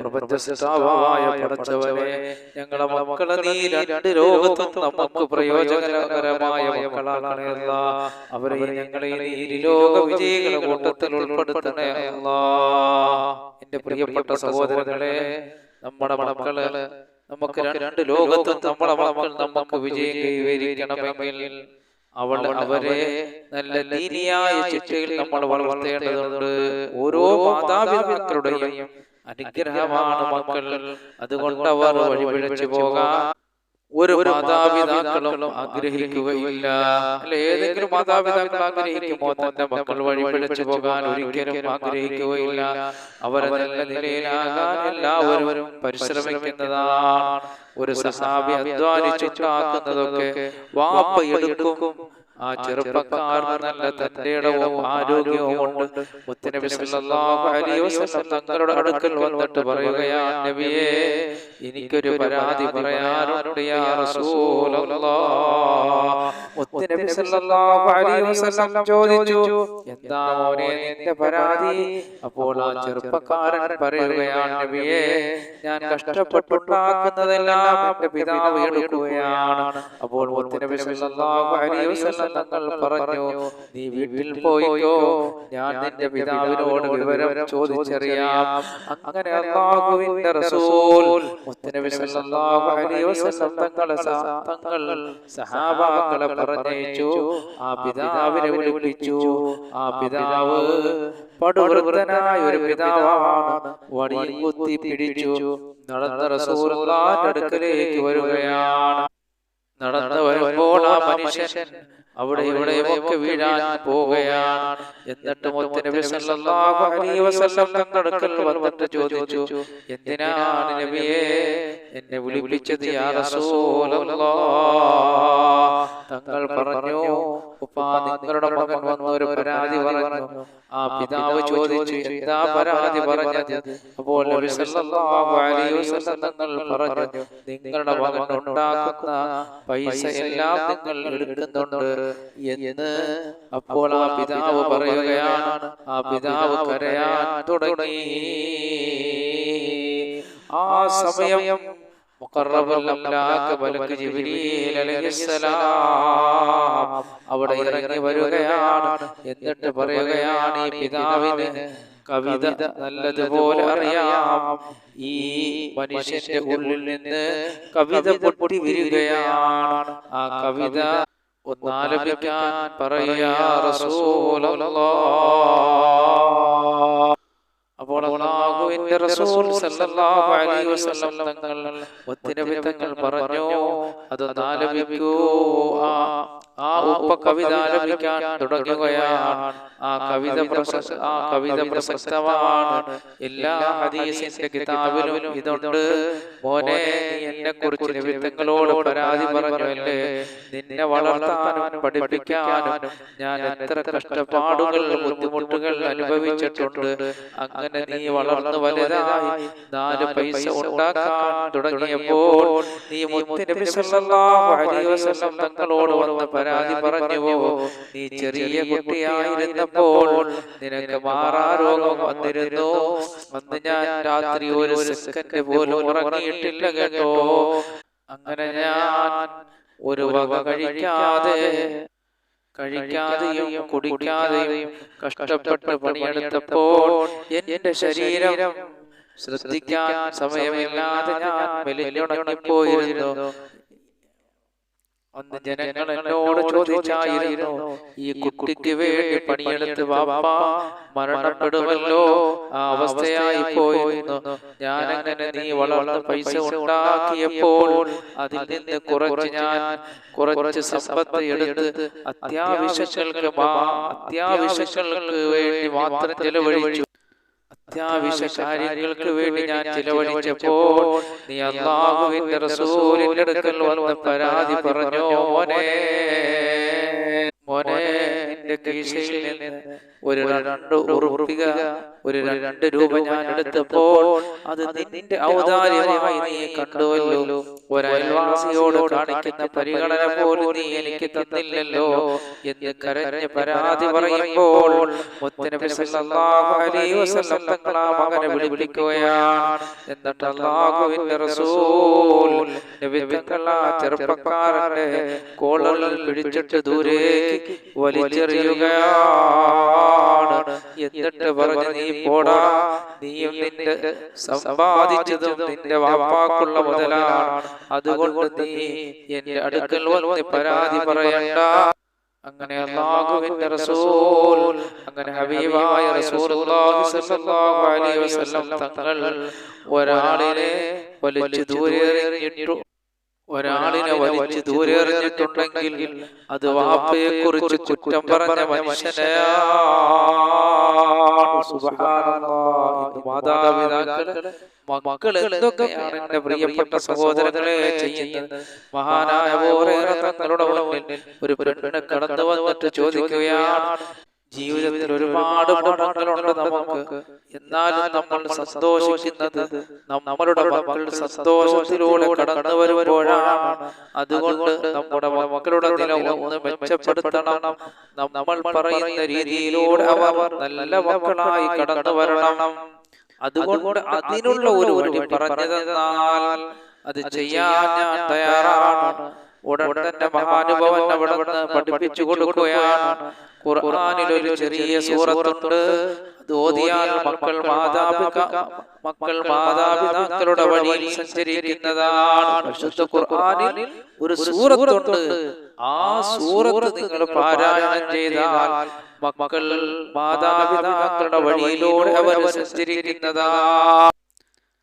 പ്രപഞ്ചസ്ഥാവായ പടച്ചവനെ ഞങ്ങളെ മക്കളെ നീ രണ്ട് ലോകത്തും നമുക്ക് പ്രയോജനകരമായ മക്കളാക്കണേ. അവരെ ഞങ്ങളെ ഇരുലോക വിജയികളെ കൂട്ടത്തിൽ ഉൾപ്പെടുത്തണേ. എന്റെ പ്രിയപ്പെട്ട സഹോദരങ്ങളെ നമ്മുടെ മക്കൾ നമുക്ക് രണ്ട് ലോകത്തും നമ്മളെ മക്കൾ നമുക്ക് വിജയം കൈവരിക്കണമെങ്കിൽ അവൾ അവരെ നല്ല ദീനിയായ ശിക്ഷയിൽ നമ്മൾ വളർത്തേണ്ടതുണ്ട്. ഓരോ മാതാപിതാക്കളുടെയും അനുഗ്രഹമാണ് മക്കൾ. അതുകൊണ്ട് അവർ വഴിപിഴച്ചു പോകാൻ ഒരു മാതാപിതാക്കളും ആഗ്രഹിക്കുകയില്ല. അല്ലെ ഏതെങ്കിലും മാതാപിതാക്കൾ ആഗ്രഹിക്കുമോ തന്റെ മക്കൾ വഴിപിഴച്ചു പോകാൻ ഒരിക്കലും ആഗ്രഹിക്കുകയില്ല. അവരെ നല്ല നിലയിലാകാൻ എല്ലാവരും പരിശ്രമിക്കുന്നതാണ്. ഒരു സഹാബി അധ്വാനിച്ചുണ്ടാക്കുന്നതൊക്കെ വാപ്പ എടുക്കും ആ ചെറുപ്പക്കാരന് നല്ല തന്റെ ഇടവും ആരോഗ്യവും ഉണ്ട്. മുത്തനബി സല്ലല്ലാഹു അലൈഹി വസല്ലം തങ്ങളുടെ അടുക്കൽ വന്നിട്ട് പറയുകയാണ് നബിയേ എനിക്കൊരു പരാതി പറയാനുണ്ട് യാ റസൂലല്ലാഹ് മുത്തനബി സല്ലല്ലാഹു അലൈഹി വസല്ലം ചോദിച്ചു എന്താ മോനെ നിന്റെ പരാതി? അപ്പോൾ ആ ചെറുപ്പക്കാരൻ പറയുകയാണ് നബിയേ ഞാൻ കഷ്ടപ്പെട്ടുണ്ടാക്കുന്നതെല്ലാം എന്റെ പിതാവ് എടുക്കുകയാണ്. അപ്പോൾ മുത്തനബി സല്ലല്ലാഹു അലൈഹി വസല്ലം തങ്ങൾ പറഞ്ഞു നീ വീട്ടിൽ പോയിക്കോ ഞാൻ നിന്റെ പിതാവിനോട് വിവരം ചോദിച്ചറിയാം. അങ്ങനെ അല്ലാഹുവിന്റെ റസൂൽ മുത്തനബി സല്ലല്ലാഹു അലൈഹി വസല്ലം തങ്ങളെ തങ്ങൾ സഹാബാക്കളെ പറഞ്ഞയച്ചു. ആ പിതാവിനെ വിളിപ്പിച്ചു. ആ പിതാവ് പടുവൃദ്ധനായ ഒരു പിതാവാണ്. വടിയിൽ കുത്തി പിടിച്ചു. നടന്ന റസൂലുള്ളാഹിന്റെ അടുക്കലേക്ക് വരികയാണ്. നടന്നു വരുമ്പോൾ ആ മനുഷ്യൻ അവിടെ ഇവിടെയുമൊക്കെ വീഴാൻ പോവുകയാണ്. എന്നിട്ട് മുത്തനബി സല്ലല്ലാഹു അലൈഹി വസല്ലം തങ്ങളുടെ അടുക്കൽ വന്നിട്ട് ചോദിച്ചു എന്തിനാണ് നബിയെ എന്നെ വിളിപ്പിച്ചത് തങ്ങൾ പറഞ്ഞു ഉപ്പാ നിങ്ങളുടെ മകൻ വന്ന ഒരു പരാതി പറഞ്ഞു. ആ പിതാവ് ചോദിച്ചു എന്താ പരാതി പറഞ്ഞത്? അപ്പോൾ തങ്ങൾ പറഞ്ഞു നിങ്ങളുടെ മകൻ ഉണ്ടാക്കുന്ന പൈസ എല്ലാം നിങ്ങൾ എടുക്കുന്നുണ്ട് എന്ന് അപ്പോൾ ആ പിതാവ് പറയുകയാണ് ആ പിതാവ് കരയാൻ തുടങ്ങി. ആ സമയം അവിടെ ഇറങ്ങി വരികയാണ് എന്നിട്ട് പറയുകയാണ് ഈ പിതാവിന് കവിത നല്ലതുപോലെ അറിയാം. ഈ മനുഷ്യന്റെ ഉള്ളിൽ നിന്ന് കവിത പൊട്ടി വരികയാണ്. ആ കവിത ഒന്നാലപിക്കാൻ പറയാ അപ്പോൾ അല്ലാഹുവിന്റെ റസൂൽ സല്ലല്ലാഹു അലൈഹി വസല്ലം തങ്ങൾ ഒത്തിരി തങ്ങൾ പറഞ്ഞു. അത് ആലപിക്കൂ ആ. ആ ഉപ്പ കവിത ആലപിക്കാൻ തുടങ്ങുകയാണ്. ആ കവിത ആ കവിത പ്രസക്തമാണ്. എല്ലാ ഹദീസിന്റെ കിതാബിലും ഇതുണ്ട്. മോനെ എന്നെ കുറിച്ച് നിമിത്തങ്ങളോട് പരാതി പറഞ്ഞല്ലേ? നിന്നെ വളർത്താനും പഠിപ്പിക്കാനും ഞാൻ എത്ര കഷ്ടപ്പാടുകൾ ബുദ്ധിമുട്ടുകൾ അനുഭവിച്ചിട്ടുണ്ട്. അങ്ങനെ നീ വളർന്നു വലുതായി നാല് പൈസ ഉണ്ടാക്കാൻ തുടങ്ങിയപ്പോൾ നീ മുത്തിന്റെ സല്ലല്ലാഹു അലൈഹി വസല്ലം തങ്ങളോട് വന്ന് പരാതി പറഞ്ഞുവോ? നീ ചെറിയ കുട്ടിയായിരുന്നപ്പോൾ നിനക്ക് മാറാ രോഗം വന്നിരുന്നു. അന്ന് ഞാൻ രാത്രി ഒരു സെക്കൻഡ് പോലും ഉറങ്ങിയിട്ടില്ല കേട്ടോ. അങ്ങനെ ഞാൻ ഒരു വക കഴിക്കാതെ കഴിക്കാതെയും കുടിക്കാതെയും കഷ്ടപ്പെട്ട് പണിയെടുത്തപ്പോൾ എന്റെ ശരീരം ശ്രദ്ധിക്കാൻ സമയമില്ലാതെ ഞാൻ മെലിഞ്ഞുണങ്ങിപ്പോയിരുന്നു. അന്ന് ജനങ്ങൾ എന്നോട് ചോദിച്ചായിരുന്നു ഈ കുട്ടിക്ക് വേണ്ടി പണിയെടുത്ത് വാപ്പ മരണപ്പെടുമല്ലോ ആ അവസ്ഥയായി പോയിരുന്നു. ഞാൻ അങ്ങനെ നീ വളർന്ന് പൈസ ഉണ്ടാക്കിയപ്പോൾ അതിൽ നിന്ന് കുറച്ച് ഞാൻ കുറച്ച് സമ്പത്ത് എടുത്ത് അത്യാവശ്യങ്ങൾക്ക് അത്യാവശ്യങ്ങൾക്ക് വേണ്ടി മാത്രം ചെലവഴിച്ചു. അത്യാവശ്യ കാര്യങ്ങൾക്ക് വേണ്ടി ഞാൻ ചിലവഴിച്ചപ്പോൾ നീ അള്ളാഹുവിന്റെ റസൂലിന്റെ അടുക്കൽ വന്ന് പരാതി പറഞ്ഞു മോനെ. മോനെ. നിന്റെ കീശയിൽ നിന്ന് ഒരു രണ്ട് ഉറുപ്പിക ഒരു രണ്ട് രൂപ ഞാൻ എടുത്തപ്പോൾ അത് നിന്റെ ഔദാര്യമായി നീ കണ്ടുവല്ലോ. ഒരു അയൽവാസിയോട് കാണിക്കുന്ന പരിഗണന പോലും നീ എനിക്ക് തന്നില്ലല്ലോ. എന്ന് കരഞ്ഞ് പരാതി പറയുമ്പോൾ മകനെ വിളിപ്പിക്കുകയാണ്. എന്നിട്ട് അള്ളാഹുവിന്റെ റസൂൽ ചെറുപ്പക്കാരന്റെ കോളറിൽ പിടിച്ചിട്ട് ദൂരേക്ക് വലിച്ചെറിയുകയാണ്. എന്നിട്ട് പറഞ്ഞു നീ പോടാ. നീയും നിന്റെ സമ്പാദിച്ചതും നിന്റെ വാപ്പാക്കുള്ള മുതലാണ്. അതുകൊണ്ട് നീ എന്റെ അടുക്കൽ വന്ന് പരാതി പറയണ്ട. അങ്ങനെ അല്ലാഹുവിന്റെ റസൂൽ അങ്ങനെ ഹബീബായ റസൂലുള്ളാഹി സ്വല്ലല്ലാഹു അലൈഹി വസല്ലം തങ്ങൾ ഒരാളിനെ വലിച്ചു ദൂരെ എറിഞ്ഞിട്ടു ഒരാളിനെ വലിച്ചു ദൂരെ എറിഞ്ഞിട്ടുണ്ടെങ്കിൽ അത് വാപ്പയെ കുറിച്ച് കുറ്റം പറഞ്ഞ ഇന്ന് മാതാപിതാക്കൾ മക്കൾ എന്തൊക്കെയാണ് എന്റെ പ്രിയപ്പെട്ട സഹോദരങ്ങളെ ചെയ്യുന്നത്? മഹാനായ ഓരോ തങ്ങളുടെ മുന്നിൽ ഒരു പെണ്ണ് കടന്നു വന്നിട്ട് ചോദിക്കുകയാണ്. ജീവിതത്തിൽ ഒരുപാട് പടങ്ങളുണ്ട് നമുക്ക്. എന്നാലും നമ്മൾ സന്തോഷിക്കുന്നത് നമ്മളുടെ മക്കളുടെ സന്തോഷത്തിലൂടെ കടന്നു വരുമ്പോഴാണ് അതുകൊണ്ട് നമ്മുടെ മക്കളുടെ നില ഒന്ന് മെച്ചപ്പെടുത്തണം. നമ്മൾ പറയുന്ന രീതിയിലൂടെ അവർ നല്ല മക്കളായി കടന്നു വരണം അതുകൊണ്ട് അതിനുള്ള ഒരു വഴി പറഞ്ഞു തന്നാൽ അത് ചെയ്യാൻ ഞാൻ തയ്യാറാണ്. ഉടൻ തന്നെ മഹാനുഭവൻ അവിടെ പഠിപ്പിച്ചു കൊടുക്കുകയാണ്. ഖുർആനിൽ ഒരു ചെറിയ സൂറത്തുണ്ട്. അത് ഓതിയാൽ മക്കൾ മാതാപിതാ മക്കൾ മാതാപിതാക്കളുടെ വഴിയിൽ സഞ്ചരിക്കുന്നതാണ്. വിശുദ്ധ ഖുർആനിൽ ഒരു സൂറത്തുണ്ട്. ആ സൂറത്ത് നിങ്ങൾ പാരായണം ചെയ്താൽ മക്കൾ മാതാപിതാക്കളുടെ വഴിയിലൂടെ അവർ സഞ്ചരിക്കുന്നതാ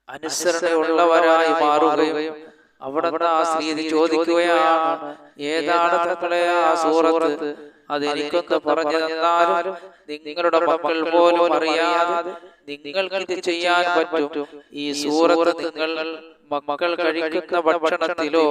അനുസരണയുള്ളവരായി മാറുകയും അവിടെ ആ സ്ത്രീ ചോദിക്കുകയാണ് ഏതാണ് തങ്ങളെ ആ സൂറത്ത്? അതെനിക്കൊന്ന് പറഞ്ഞു തന്നാലും നിങ്ങളുടെ മക്കൾ പോലും അറിയാതെ നിങ്ങൾക്ക് ചെയ്യാൻ പറ്റും. ഈ സൂറത്ത് നിങ്ങൾ മക്കൾ കഴിക്കുന്ന ഭക്ഷണത്തിലോ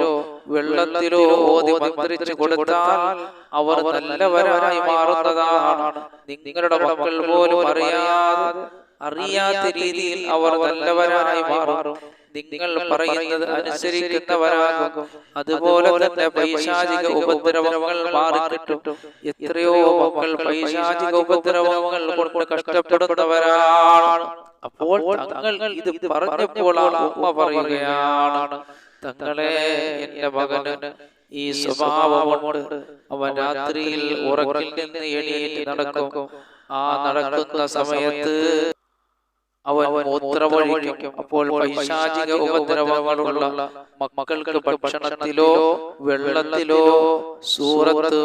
വെള്ളത്തിലോ ഓതി മന്ത്രിച്ചു കൊടുത്താൽ അവർ നല്ലവരായി മാറുന്നതാണ്. നിങ്ങളുടെ മക്കൾ പോലും അറിയാതെ അറിയാത്ത രീതിയിൽ അവർ നല്ലവരായി മാറും. നിങ്ങൾ പറയുന്നത് അനുസരിക്കുന്നവരാകും. അതുപോലെ തന്നെ പൈശാചിക ഉപദ്രവങ്ങൾ മാറിക്കിട്ടും. എത്രയോ മക്കൾ പൈശാചിക ഉപദ്രവങ്ങൾ കൊണ്ട് കഷ്ടപ്പെടുന്നവരാണ്. അപ്പോൾ തങ്ങൾ ഇത് പറഞ്ഞപ്പോൾ ആ ഉമ്മ പറയുകയാണ് തങ്ങളെ എന്റെ മകന് ഈ സ്വഭാവമുണ്ട്. അവൻ രാത്രിയിൽ ഉറക്കിൽ നിന്ന് എണീറ്റ് നടക്കും. ആ നടക്കുന്ന സമയത്ത് അവൻ മൂത്രമൊഴിക്കും. അപ്പോൾ പൈശാചിക ഉപദ്രവങ്ങളുള്ള മക്കൾക്ക് ഭക്ഷണത്തിലോ വെള്ളത്തിലോ സൂറത്ത്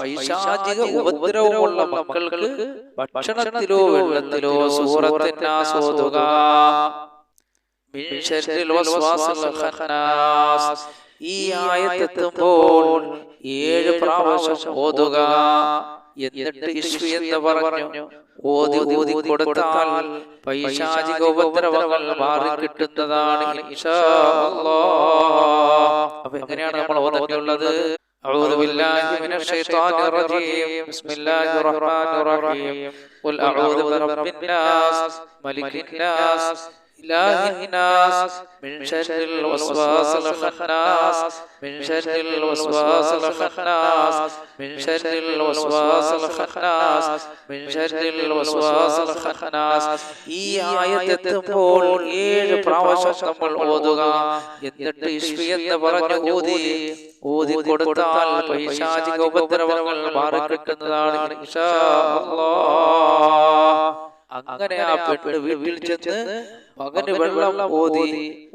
പൈശാചിക ഉപദ്രവമുള്ള മക്കൾക്ക് ഭക്ഷണത്തിലോ വെള്ളത്തിലോ സൂറത്ത് ഓതുക. ഈ ആയത്തെത്തുമ്പോൾ ഏഴ് പ്രാവശ്യം ഓതുക. എന്നിട്ട് ഇഷ്വി എന്ന് പറഞ്ഞു ഓതി ഓതി കൊടുത്താൽ പൈശാചിക ഉപദ്രവങ്ങൾ മാറി കിട്ടുന്നതാണ് അപ്പൊ എങ്ങനെയാണ് നമ്മൾ ഓതേണ്ടത് أعوذ بالله من الشيطان الرجيم بسم الله الرحمن الرحيم قل أعوذ برب الناس ملك الناس إله الناس من شر الوسواس الخناس من شر الوسواس الخناس من شر الوسواس الخناس من شر الوسواس الخناس ഈ ആയത്തെത്തുമ്പോൾ ഏഴ് പ്രാവശ്യം നമ്മൾ ഓതുക എന്നിട്ട് ഇഷ്വി എന്ന് പറഞ്ഞു ഓതി ഓതി കൊടുത്താൽ പൈശാചിക ഉപദ്രവങ്ങൾ മാറിക്കിട്ടുന്നതാണ് ഇൻഷാ അല്ലാഹ് അങ്ങനെ ആ പെണ്ണ് വീട്ടിൽ ചെന്ന് മകന് വെള്ളം ഓതി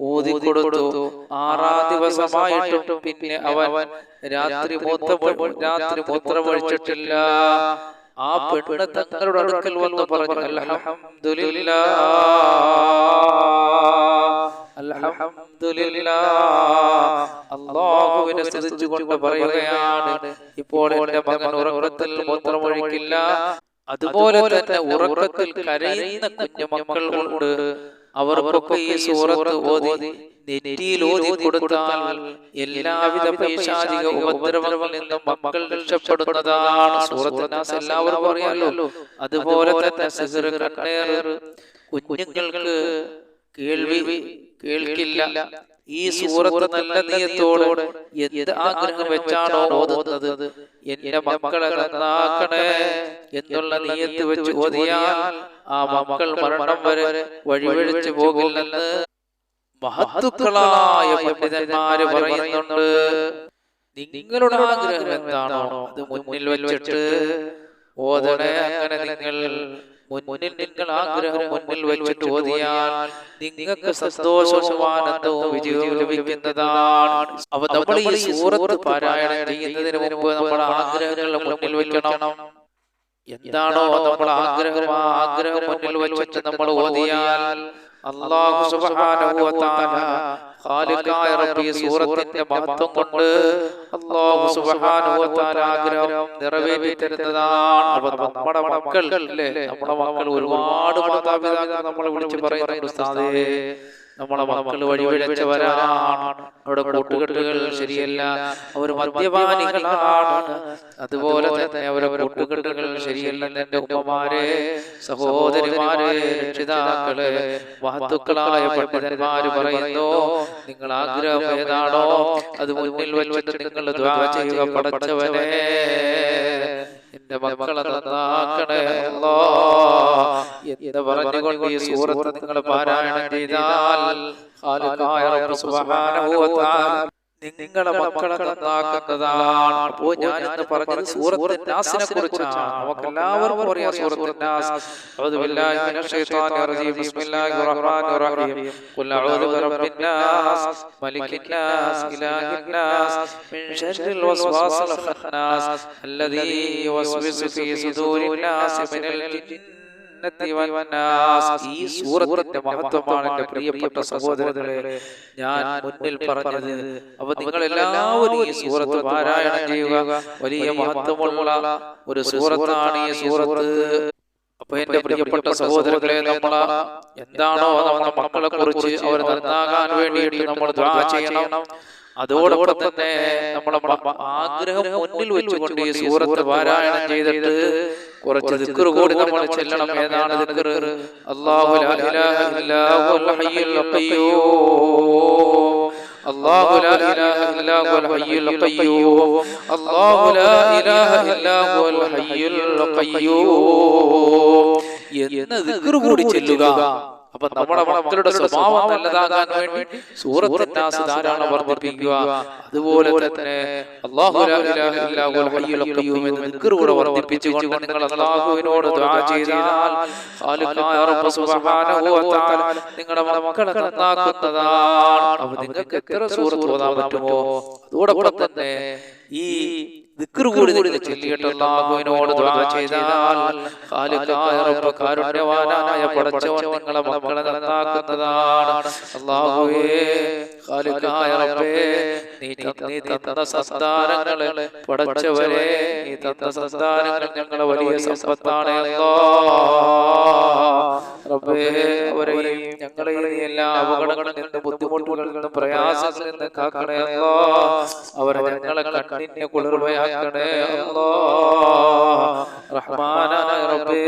ഓതി കൊടുത്തു. ആറാം ദിവസമായിട്ടും പിന്നെ അവൻ രാത്രി മൂത്ത രാത്രി മൂത്രമൊഴിച്ചിട്ടില്ല ആ പെണ്ണ് തങ്ങളുടെ അടുക്കൽ വന്ന് പറഞ്ഞു അൽഹംദുലില്ലാ. അല്ലാഹുവിനെ സ്തുതിച്ചുകൊണ്ട് പറയുകയാണ് ഇപ്പോൾ എന്റെ മകൻ ഉറക്കത്തിൽ മൂത്രമൊഴിക്കില്ല. അതുപോലെ തന്നെ ഉറക്കത്തിൽ കരയുന്ന കുഞ്ഞു മക്കൾ ഉണ്ട്. അവർക്കൊക്കെ ഈ സൂറത്ത് ഓതി നെറ്റിയിൽ ഓതി കൊടുത്താൽ എല്ലാവിധ പൈശാചിക ഉപദ്രവങ്ങളിൽ നിന്നും മക്കൾ രക്ഷപ്പെടുന്നതാണ് സൂറത്ത് എല്ലാവരും അറിയാലോ? അതുപോലെ തന്നെ സിഹർ കണ്ണേർ കുഞ്ഞുങ്ങൾക്ക് കേൾവി കേൾക്കില്ല. ഈ സൂറത്ത് നല്ല നീയത്തോടെ എന്ത് ആഗ്രഹം വെച്ചാണോ ഓതുന്നത്? എന്റെ മക്കളെ നന്നാക്കണേ എന്നുള്ള നീയത്ത് വെച്ച് ഓതിയാൽ ആ മക്കൾ മരണം വരെ വഴിവഴിച്ചു പോകില്ലെന്ന് മഹത്തുക്കളായ പണ്ഡിതന്മാര് പറയുന്നുണ്ട്. നിങ്ങളുടെ ആഗ്രഹം എന്താണോ അത് മുന്നിൽ വെച്ചിട്ട് ഓതണേ അങ്ങനെ നിങ്ങൾ മുന്നിൽ നിങ്ങൾ ആഗ്രഹം മുന്നിൽ വെച്ചിട്ട് ഓതിയാൽ നിങ്ങൾക്ക് സന്തോഷവും ആനന്ദവും വിജയവും ലഭിക്കുന്നതാണ്. അപ്പൊ നമ്മൾ ഈ സൂറത്ത് പാരായണം ചെയ്യുന്നതിന് മുമ്പ് നമ്മുടെ ആഗ്രഹങ്ങൾ മുന്നിൽ വെക്കണം. എന്താണോ നമ്മൾ ആഗ്രഹം ആഗ്രഹം മുന്നിൽ വെച്ചിട്ട് നമ്മൾ ഓതിയാൽ അള്ളാഹു സുബ്ഹാനഹു വ തആല ഖാലിഖായ റബ്ബി സൂറത്തിന്റെ മഹത്വം കൊണ്ട് അള്ളാഹു സുബ്ഹാനഹു വ തആല ആഗ്രഹം നിറവേറ്റി തരുന്നതാണ് നമ്മുടെ മക്കൾ നമ്മുടെ മക്കൾ ഒരുപാട് മാതാപിതാക്കൾ നമ്മളെ വിളിച്ച് പറയുന്നുണ്ട് ഉസ്താദേ. നമ്മളെ മക്കൾ വഴിവിഴച്ചവരാണ് അവിടെ കൂട്ടുകെട്ടുകൾ ശരിയല്ല. അവർ മദ്യപാനികളാണ്. അതുപോലെ തന്നെ അവരെ കൂട്ടുകെട്ടുകൾ ശരിയല്ലെന്ന് എന്റെ ഉമ്മമാരെ സഹോദരിമാരെ രക്ഷിതാക്കളെ മഹത്തുക്കളായ പണ്ഡിതന്മാര് പറയുന്നു നിങ്ങൾ ആഗ്രഹം ഏതാണോ അത് മുന്നിൽ വെച്ചിട്ട് നിങ്ങൾ ചെയ്യുക പടച്ചവനെ എന്റെ മക്കളെ നന്നാക്കണേ അല്ലാ എന്ന് പറഞ്ഞുകൊണ്ട് ഈ സൂറത്ത് നിങ്ങൾ പാരായണം ചെയ്താൽ സുബ്ഹാനഹു വ തആല നിങ്ങളെ മക്കളെ നന്നാക്കുന്നതാണ്. അപ്പോ ഞാൻ ഇന്ന് പറഞ്ഞത് സൂറത്ത് നാസിനെ കുറിച്ചാണ്. അവർക്ക് എല്ലാവർക്കും അറിയാം സൂറത്ത് നാസ്. അഊദു ബില്ലാഹി മിനശ് ശൈത്വാനിർ റജീം. ബിസ്മില്ലാഹിർ റഹ്മാനിർ റഹീം. ഖുൽ അഊദു ബിറബ്ബിൻ നാസ്. മലിക്കിൻ നാസ്. ഇലാഹിൻ നാസ്. മിൻ ശർരിൽ വസ്വാസിൽ ഖന്നാസ് അല്ലദീ യുവസ്വിസു ഫീ സുദൂരിൻ നാസ് മിനൽ ഈ സൂറത്തിന്റെ മഹത്വമാണ് എന്റെ പ്രിയപ്പെട്ട സഹോദരങ്ങളെ. ഞാൻ മുന്നിൽ പറഞ്ഞത് അപ്പൊ നിങ്ങൾ എല്ലാവരും ഈ സൂറത്ത് പാരായണം ചെയ്യുക. വലിയ മഹത്വമുള്ള ഒരു സൂറത്താണ് ഈ സൂറത്ത്. അപ്പൊ എന്റെ പ്രിയപ്പെട്ട സഹോദരങ്ങളെ നമ്മൾ എന്താണോ നമ്മുടെ മക്കളെ കുറിച്ച് അവർ നന്നാകാൻ വേണ്ടിയിട്ട് നമ്മൾ ചെയ്യണം. അതോടൊപ്പം തന്നെ നമ്മളെ ആഗ്രഹം മുന്നിൽ വെച്ചുകൊണ്ട് ഈ സൂറത്ത് പാരായണം ചെയ്തിട്ട് കുറച്ച് ദിക്കർ കൂടി നമ്മൾ ചെല്ലണം. ഏതാണ് അല്ലാഹു ലാ ഇലാഹ ഇല്ലാ ഹുവൽ ഹയ്യുൽ ഖയ്യൂം. അല്ലാഹു ലാ ഇലാഹ ഇല്ലാ ഹുവൽ ഹയ്യുൽ ഖയ്യൂം. അല്ലാഹു ലാ ഇലാഹ ഇല്ലാ ഹയ്യുൽ ഖയ്യൂം. എന്ന ദിക്കർ കൂടി ചൊല്ലുക. അപ്പൊ നമ്മുടെ മക്കളുടെ സ്വഭാവം നല്ലതാകാൻ വേണ്ടി സൂറത്തിന്റെ ധാരാളം വർദ്ധിപ്പിക്കുക. അതുപോലെ തന്നെ എന്ന വർദ്ധിപ്പിച്ചുകൊണ്ട് നിങ്ങൾ അല്ലാഹുവിനോട് ദുആ ചെയ്താൽ നിങ്ങളുടെ മക്കളെ നന്നാക്കുന്നതാണ്. അപ്പൊ നിങ്ങൾക്ക് എത്ര സൂറത്ത് ഓതാൻ പറ്റുമോ? അതോടൊപ്പം തന്നെ ഈ കൂടി നിങ്ങൾ ചൊല്ലിയിട്ട് അല്ലാഹുവിനോട് ദുആ ചെയ്താൽ ഖാലിഖായ റബ്ബ് കാരുണ്യവാനായ പടച്ചവൻ നിങ്ങളെ മക്കളെ നന്നാക്കുന്നതാണ്. അല്ലാഹുവേ ഖാലിഖായ റബ്ബേ നീ നീ തന്ന സന്താനങ്ങളെ പടച്ചവരെ നീ തന്ന സന്താനങ്ങൾ ഞങ്ങളെ വലിയ സമ്പത്താണ്. റബ്ബേ അവരെയും ഞങ്ങളെയും നീ എല്ലാ അപകടങ്ങളിൽ നിന്ന് ബുദ്ധിമുട്ടുകളിൽ നിന്നും പ്രയാസങ്ങളിൽ നിന്ന് കാക്കണേ. അവരെ ഞങ്ങളെ കണ്ണിനെ കുളിർമയാക്കണേ അല്ലാ. റഹ്മാനായ റബ്ബേ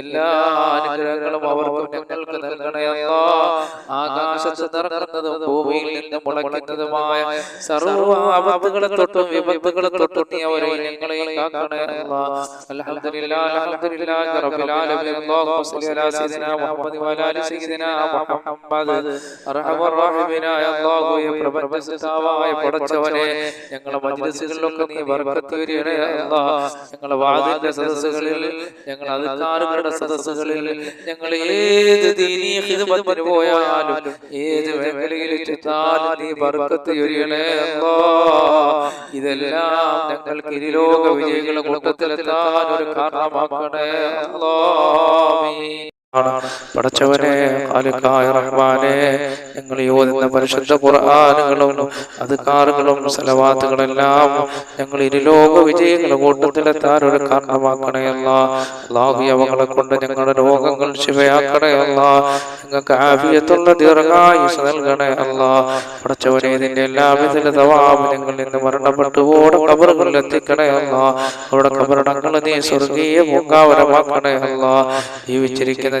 എല്ലാ അനുഗ്രഹങ്ങളും അവർക്കും ഞങ്ങൾക്ക് നൽകണേ. ആകാശത്ത് നിറങ്ങുന്നതും ഭൂമിയിൽ നിന്ന് മുളയ്ക്കുന്നതുമായ സർവ ആപത്തുകളെ തൊട്ടും വിപത്തുകളെ തൊട്ടും നീ അവരെ ഞങ്ങളെയും കാക്കണേ അല്ലാ. അൽഹംദുലില്ലാഹി അൽഹംദുലില്ലാഹി റബ്ബിൽ ആലമീൻ അല്ലാഹുമ്മ സ്വല്ലി അലാ സയ്യിദിനാ മുഹമ്മദ് വഅലാ ആലി സയ്യിദിനാ മുഹമ്മദ് അർഹമർ റഹീമിനായ അല്ലാഹുവേ പ്രപഞ്ചസിതാവായ പടച്ചവനെ ഞങ്ങളെ മജ്ലിസുകളിലൊക്കെ നീ ബർക്കത്ത് വരികണേ അല്ലാഹ് ഞങ്ങളെ വാദിന്റെ സദസ്സുകളിൽ ഞങ്ങൾ അധികാരങ്ങളുടെ സദസ്സുകളിൽ ഞങ്ങൾ ഏത് ദീനീ ഖിദ്മത്തിന് പോയാലും ഏത് മേഖലയിൽ ചെന്നാലും നീ ബർക്കത്ത് ചൊരിയണേ അല്ലാ. ഇതെല്ലാം ഞങ്ങൾക്ക് ഇരുലോക വിജയികളുടെ കൂട്ടത്തിലെത്താൻ ഒരു കാരണമാക്കണേ അല്ലാ. പടച്ചവനെ ഖാലിഖായ റഹ്മാനെ ഞങ്ങൾ യോജിക്കുന്ന പരിശുദ്ധ ഖുർആാനുകളും അധികാറുകളും സലവാത്തുകളെല്ലാം ഞങ്ങൾ ഇരുലോക വിജയങ്ങളുടെ കൂട്ടത്തിലെത്താൻ ഒരു കാരണമാക്കണയല്ല അള്ളാഹു അവകളെ കൊണ്ട് ഞങ്ങളുടെ രോഗങ്ങൾ ശിവയാക്കണയല്ല ഞങ്ങൾക്ക് ആഫിയത്തുള്ള ദീർഘായുസ് നൽകണേ അല്ല. പടച്ചവനെ ഇതിന്റെ എല്ലാവിധ തവാബ് ഞങ്ങൾ ഇന്ന് മരണപ്പെട്ടു ഓടെ കബറുകളിൽ എത്തിക്കണേ അല്ല. അവിടെ കബറടങ്ങൾ നീ സ്വർഗീയ പൂങ്കാവരമാക്കണയല്ല ജീവിച്ചിരിക്കുന്ന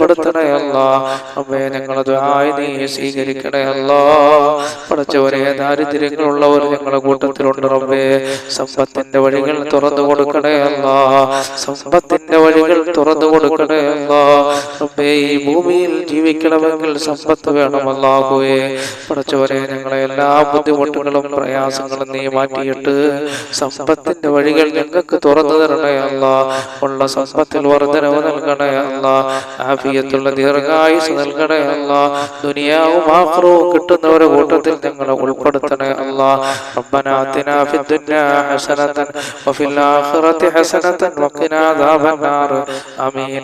രക്ഷപ്പെടുത്തണേ അല്ല അമ്മേ ഞങ്ങളെ ദുആയി നീ സ്വീകരിക്കണേ അല്ല പഠിച്ചവരെ ദാരിദ്ര്യങ്ങളുള്ളവർ ഞങ്ങളുടെ കൂട്ടത്തിലുണ്ട് റബ്ബേ. സമ്പത്തിന്റെ വഴികൾ തുറന്നു കൊടുക്കണേ അല്ല സമ്പത്തിന്റെ വഴികൾ തുറന്നു കൊടുക്കണേ റബ്ബേ ഈ ഭൂമിയിൽ ജീവിക്കണമെങ്കിൽ സമ്പത്ത് വേണമല്ലാഹുവേ പഠിച്ചവരെ ഞങ്ങളെ എല്ലാ ബുദ്ധിമുട്ടുകളും പ്രയാസങ്ങളും നീ മാറ്റിയിട്ട് സമ്പത്തിന്റെ വഴികൾ ഞങ്ങൾക്ക് തുറന്നു തരണേ അല്ല ഉള്ള സമ്പത്തിൽ വർധനവ് നൽകണേ അല്ല ആഫിയത്തുള്ള ദീർഘായുസ് നൽകണേ അല്ല ദുനിയാവും ആക്രവും കിട്ടുന്നവരെ കൂട്ടത്തിൽ ഞങ്ങളെ ഉൾപ്പെടുത്തണേ അല്ല ربنا آتنا في الدنيا حسنة وفي الآخرة حسنة وقنا عذاب النار آمين